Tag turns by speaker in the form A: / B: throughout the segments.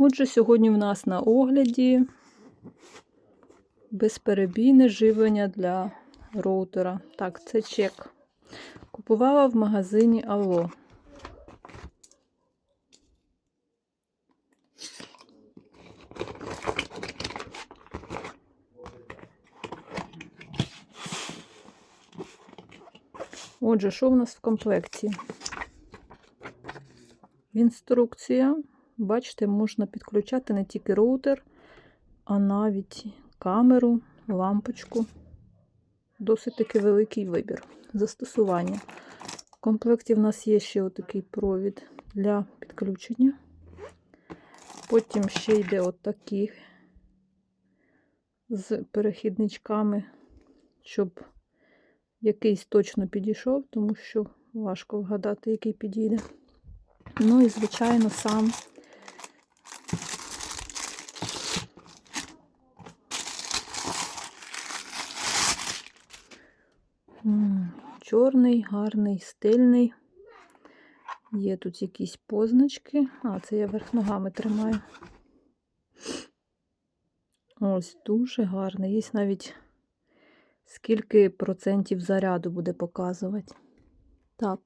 A: Отже, сьогодні в нас на огляді безперебійне живлення для роутера. Так, це чек. Купувала в магазині Алло. Отже, що в нас в комплекті? Інструкція. Бачите, можна підключати не тільки роутер, а навіть камеру, лампочку. Досить таки великий вибір застосування. В комплекті в нас є ще отакий провід для підключення. Потім ще йде отакий з перехідничками, щоб якийсь точно підійшов, тому що важко вгадати, який підійде. Ну і, звичайно, сам чорний, гарний, стильний. Є тут якісь позначки. А, це я верх ногами тримаю. Ось дуже гарний. Є навіть скільки процентів заряду буде показувати. Так,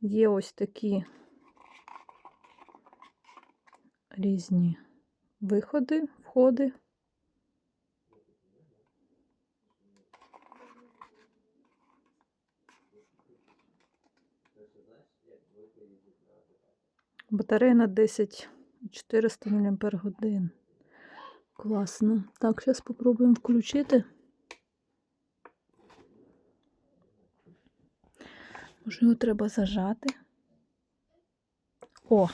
A: є ось такі різні виходи, входи. Батарея на 10 400 мАч. Класно. Так, зараз спробуємо включити. Може, його треба зажати. О!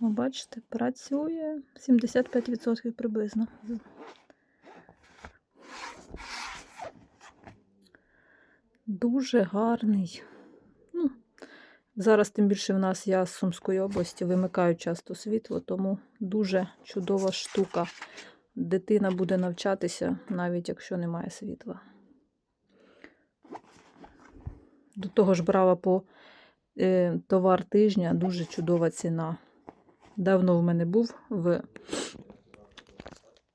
A: Ви бачите, працює 75% приблизно. Дуже гарний. Зараз, тим більше, в нас я з Сумської області вимикаю часто світло, тому дуже чудова штука. Дитина буде навчатися, навіть якщо немає світла. До того ж брала по е, товар тижня, дуже чудова ціна. Давно в мене був в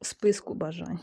A: списку бажань.